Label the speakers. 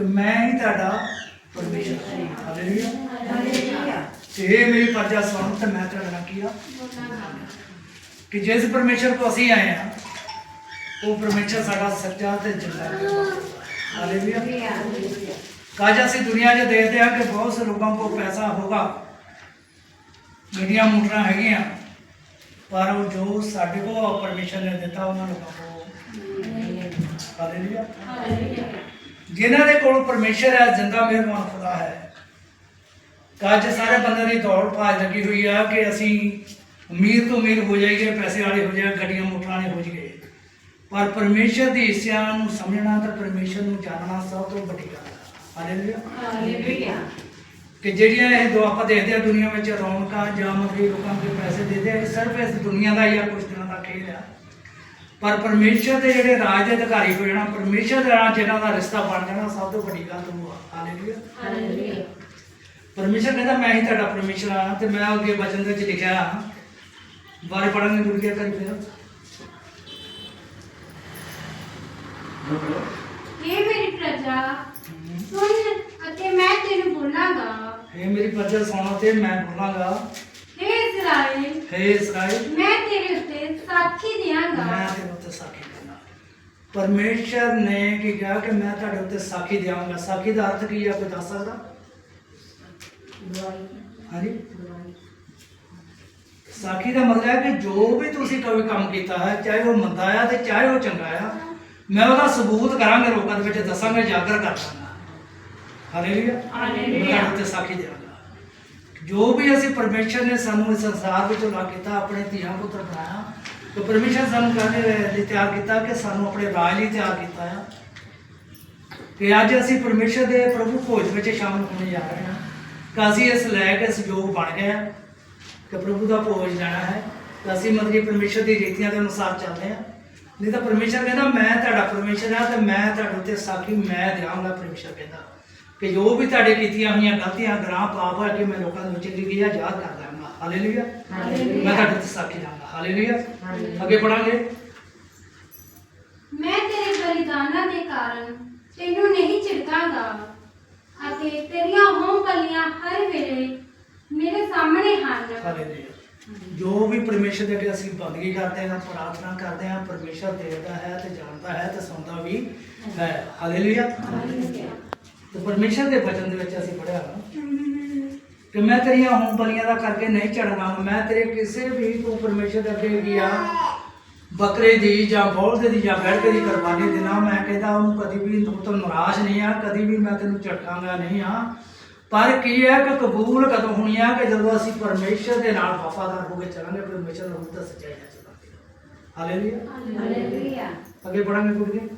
Speaker 1: ਕਿ ਮੈਂ ਹੀ ਤੁਹਾਡਾ ਪਰਮੇਸ਼ਰ ਹਾਂ। ਹਾਲੇਲੂਇਆ ਤੇ ਇਹ ਮੇਰੀ ਪਰਜਾ ਸੁਣ ਤੇ ਮੈਂ ਤੁਹਾਡੇ ਨਾਲ ਕੀ ਆ? ਕਿ ਜਿਸ ਪਰਮੇਸ਼ਰ ਕੋ ਅਸੀਂ ਆਏ ਆ ਉਹ ਪਰਮੇਸ਼ਰ ਸਾਡਾ ਸੱਚਾ ਤੇ ਜਿੰਦਾ ਹੈ। ਹਾਲੇਲੂਇਆ ਕਾਜ ਅਸੀਂ ਦੁਨੀਆ 'ਚ ਦੇਖਦੇ ਆ ਕਿ ਬਹੁਤ ਸੇ ਲੋਕਾਂ ਕੋਲ ਪੈਸਾ ਹੋਗਾ ਗੱਡੀਆਂ ਮੋਟਰਾਂ ਹੈਗੀਆਂ ਪਰ ਉਹ ਜੋ ਸਾਡੇ ਕੋਲ ਪਰਮੇਸ਼ਰ ਨੇ ਦਿੱਤਾ ਉਹਨਾਂ ਲੋਕਾਂ ਕੋਲ। ਹਾਲੇਲੂਇਆ ਜਿਨ੍ਹਾਂ ਦੇ ਕੋਲ ਪਰਮੇਸ਼ਰ ਹੈ ਜਿੰਦਾ ਮਿਹਰਬਾਨ ਖੁਦਾ ਹੈ। ਕੱਜ ਸਾਰੇ ਬੰਦੇ ਦੀ ਦੌੜ ਭਾਜ ਲੱਗੀ ਹੋਈ ਆ ਕਿ ਅਸੀਂ ਅਮੀਰ ਤੋਂ ਅਮੀਰ ਹੋ ਜਾਈਏ ਪੈਸੇ ਵਾਲੇ ਹੋ ਜਾਈਏ ਗੱਡੀਆਂ ਮੋਟਰਾਂ ਵਾਲੇ ਹੋ ਜਾਈਏ। ਪਰ ਪਰਮੇਸ਼ਰ ਦੀ ਹਿੱਸਿਆਂ ਨੂੰ ਸਮਝਣਾ ਤੇ ਪਰਮੇਸ਼ਰ ਨੂੰ ਜਾਣਨਾ ਸਭ ਤੋਂ ਵੱਡੀ ਗੱਲ ਹੈ ਹਾਲੇਲੂਇਆ ਕਿ ਜਿਹੜੀਆਂ ਇਹ ਦੋ ਆਪਾਂ ਦੇਖਦੇ ਆ ਦੁਨੀਆ ਵਿੱਚ ਰੌਣਕਾਂ ਜਾਂ ਮਤਲਬ ਲੋਕਾਂ ਦੇ ਪੈਸੇ ਦੇਦੇ ਆ ਸਿਰਫ ਇਸ ਦੁਨੀਆ ਦਾ ਹੀ ਆ ਕੁਝ ਦਿਨਾਂ ਦਾ ਖੇਡ ਆ ਪਰ ਪਰਮੇਸ਼ਰ ਦੇ ਜਿਹੜੇ ਰਾਜ ਦੇ ਅਧਿਕਾਰੀ ਹੋ ਜਾਣਾ ਪਰਮੇਸ਼ਰ ਦੇ ਨਾਲ ਜਿਹਨਾਂ ਦਾ ਰਿਸ਼ਤਾ ਬਣ ਜਾਣਾ ਸਭ ਤੋਂ ਵੱਡੀ ਗੱਲ ਉਹ ਹਾਲੇਲੂਇਆ ਪਰਮੇਸ਼ਰ ਕਹਿੰਦਾ ਮੈਂ ਹੀ ਤੁਹਾਡਾ ਪਰਮੇਸ਼ਰ ਆ ਤੇ ਮੈਂ ਅੱਗੇ ਵਚਨ ਦੇ ਵਿੱਚ ਲਿਖਿਆ ਬਾਰੇ ਪੜਾਂਗੇ ਗੁਰੂ ਕੀ ਕਰੀ ਫਿਰ
Speaker 2: ਇਹ ਮੇਰੀ ਪ੍ਰਜਾ ਸੁਣ ਅਤੇ ਮੈਂ ਤੈਨੂੰ ਬੋਲਾਂਗਾ।
Speaker 1: ਇਹ ਮੇਰੀ ਪਰਜਾ ਸੁਣੋ ਤੇ ਮੈਂ ਬੋਲਾਂਗਾ।
Speaker 2: हे ਇਸਰਾਇਲ
Speaker 1: ਹੇ ਇਸਰਾਇਲ
Speaker 2: ਮੈਂ ਤੇਰੇ ਉੱਤੇ ਸਾਖੀ ਦਿਆਂਗਾ।
Speaker 1: ਮੈਂ ਉੱਤੇ ਸਾਖੀ ਕਰਨਾ ਪਰਮੇਸ਼ਰ ਨੇ ਕੀ ਕਿਹਾ ਕਿ ਮੈਂ ਤੁਹਾਡੇ ਉੱਤੇ ਸਾਖੀ ਦਿਆਂਗਾ। ਸਾਖੀ ਦਾ ਅਰਥ ਕੀ ਹੈ ਕੋਈ ਦੱਸ ਸਕਦਾ? ਹਾਂਜੀ? ਸਾਖੀ ਦਾ ਮਤਲਬ ਹੈ ਕਿ ਜੋ ਵੀ ਤੁਸੀਂ ਕੋਈ ਕੰਮ ਕੀਤਾ ਹੈ ਚਾਹੇ ਉਹ ਮੰਦਾ ਆ ਤੇ ਚਾਹੇ ਉਹ ਚੰਗਾ ਆ ਮੈਂ ਉਹਦਾ ਸਬੂਤ ਕਰਾਂਗਾ ਲੋਕਾਂ ਦੇ ਵਿੱਚ ਦੱਸਾਂਗਾ ਜਾਗਰ ਕਰ ਦਾਂਗਾ। ਉੱਤੇ ਸਾਖੀ ਦਿਆਂਗਾ। ਜੋ ਵੀ ਅਸੀਂ ਪਰਮੇਸ਼ਰ ਨੇ ਸਾਨੂੰ ਇਸ ਸੰਸਾਰ ਵਿੱਚ ਲਾ ਕੀਤਾ ਆਪਣੇ ਧੀਆਂ ਪੁੱਤਰ ਬਣਾਇਆ ਤੇ ਪਰਮੇਸ਼ਰ ਸਾਨੂੰ ਕਹਿੰਦੇ ਲਈ ਤਿਆਰ ਕੀਤਾ ਕਿ ਸਾਨੂੰ ਆਪਣੇ ਰਾਜ ਲਈ ਤਿਆਰ ਕੀਤਾ ਆ। ਕਿ ਅੱਜ ਅਸੀਂ ਪਰਮੇਸ਼ਰ ਦੇ ਪ੍ਰਭੂ ਭੋਜ ਵਿੱਚ ਸ਼ਾਮਲ ਹੋਣ ਜਾ ਰਹੇ ਹਾਂ। ਕਿ ਅਸੀਂ ਇਸ ਲੈ ਕੇ ਸਹਿਯੋਗ ਬਣ ਗਏ ਹਾਂ ਕਿ ਪ੍ਰਭੂ ਦਾ ਭੋਜ ਲੈਣਾ ਹੈ। ਤਾਂ ਅਸੀਂ ਮਤਲਬ ਕਿ ਪਰਮੇਸ਼ਰ ਦੀ ਰੀਤੀਆਂ ਦੇ ਅਨੁਸਾਰ ਚੱਲਦੇ ਹਾਂ। ਨਹੀਂ ਤਾਂ ਪਰਮੇਸ਼ਰ ਕਹਿੰਦਾ, ਮੈਂ ਤੁਹਾਡਾ ਪਰਮੇਸ਼ਰ ਹਾਂ ਤੇ ਮੈਂ ਤੁਹਾਡੇ ਉੱਤੇ ਸਾਖੀ, ਮੈਂ ਦਿਆਂਗਾ, ਪਰਮੇਸ਼ਰ ਕਹਿੰਦਾ। ਕਿ ਜੋ ਵੀ ਤੁਹਾਡੇ ਕੀਤੀਆਂ ਹੋਈਆਂ ਗਲਤੀਆਂ ਗ੍ਰਾਹ ਪਾਪ ਹੈ ਕਿ ਮੈਂ ਲੋਕਾਂ ਦੇ ਵਿੱਚ ਲਿਖੀ ਆ ਯਾਦ ਕਰਦਾ। ਹਾਲੇਲੂਇਆ
Speaker 2: ਹਾਲੇਲੂਇਆ।
Speaker 1: ਮੈਂ ਤੁਹਾਡੇ ਉੱਤੇ ਸਾਖੀ ਦਾਂਗਾ ਹਾਲੇਲੂਇਆ ਅੱਗੇ ਪੜਾਂਗੇ
Speaker 2: ਮੈਂ ਤੇਰੇ ਬਲੀਦਾਨਾਂ ਦੇ ਕਾਰਨ ਤੈਨੂੰ ਨਹੀਂ ਝਿੜਕਾਂਗਾ ਅਤੇ ਤੇਰੀਆਂ ਹੋਮ ਬਲੀਆਂ ਹਰ ਵੇਲੇ ਮੇਰੇ ਸਾਹਮਣੇ ਹਨ।
Speaker 1: ਹਾਲੇਲੂਇਆ ਜੋ ਵੀ ਪਰਮੇਸ਼ਰ ਦੇ ਅੱਗੇ ਅਸੀਂ ਬੰਦਗੀ ਕਰਦੇ ਹਾਂ ਪ੍ਰਾਰਥਨਾ ਕਰਦੇ ਹਾਂ ਪਰਮੇਸ਼ਰ ਦੇਖਦਾ ਹੈ ਤੇ ਜਾਣਦਾ ਹੈ ਤੇ ਸੁਣਦਾ ਵੀ ਹੈ। ਹਾਲੇਲੂਇਆ ਤੇ ਪਰਮੇਸ਼ਰ ਦੇ ਵਚਨ ਦੇ ਵਿੱਚ ਅਸੀਂ ਪੜਿਆ ਕਿ ਮੈਂ ਤੇਰੀਆਂ ਹੋਮ ਬਲੀਆਂ ਦਾ ਕਰਕੇ ਨਹੀਂ ਚੜਨਾ ਮੈਂ ਤੇਰੇ ਕਿਸੇ ਵੀ ਤੂੰ ਪਰਮੇਸ਼ਰ ਦੇ ਅੱਗੇ ਗਿਆ ਬੱਕਰੇ ਦੀ ਜਾਂ ਬੋਲਦੇ ਦੀ ਜਾਂ ਬੈਠ ਦੀ ਕੁਰਬਾਨੀ ਦੇਣਾ ਮੈਂ ਕਹਿੰਦਾ ਉਹਨੂੰ ਕਦੀ ਵੀ ਤੂੰ ਤੋਂ ਨਿਰਾਸ਼ ਨਹੀਂ ਆ ਕਦੀ ਵੀ ਮੈਂ ਤੈਨੂੰ ਝਟਕਾਂਗਾ ਨਹੀਂ ਆ। ਪਰ ਕੀ ਹੈ ਕਿ ਕਬੂਲ ਕਦੋਂ ਹੋਣੀ ਆ ਕਿ ਜਦੋਂ ਅਸੀਂ ਪਰਮੇਸ਼ਰ ਦੇ ਨਾਲ ਵਫਾਦਾਰ ਹੋ ਕੇ ਚੱਲਾਂਗੇ ਪਰਮੇਸ਼ਰ ਨੂੰ ਤਾਂ ਸੱਚਾਈ ਨਾਲ ਚੱਲਾਂਗੇ ਹਾਲੇਲੂਇਆ
Speaker 2: ਹਾਲੇਲੂਇਆ
Speaker 1: ਅੱਗੇ ਪੜਾਂਗੇ ਜੀ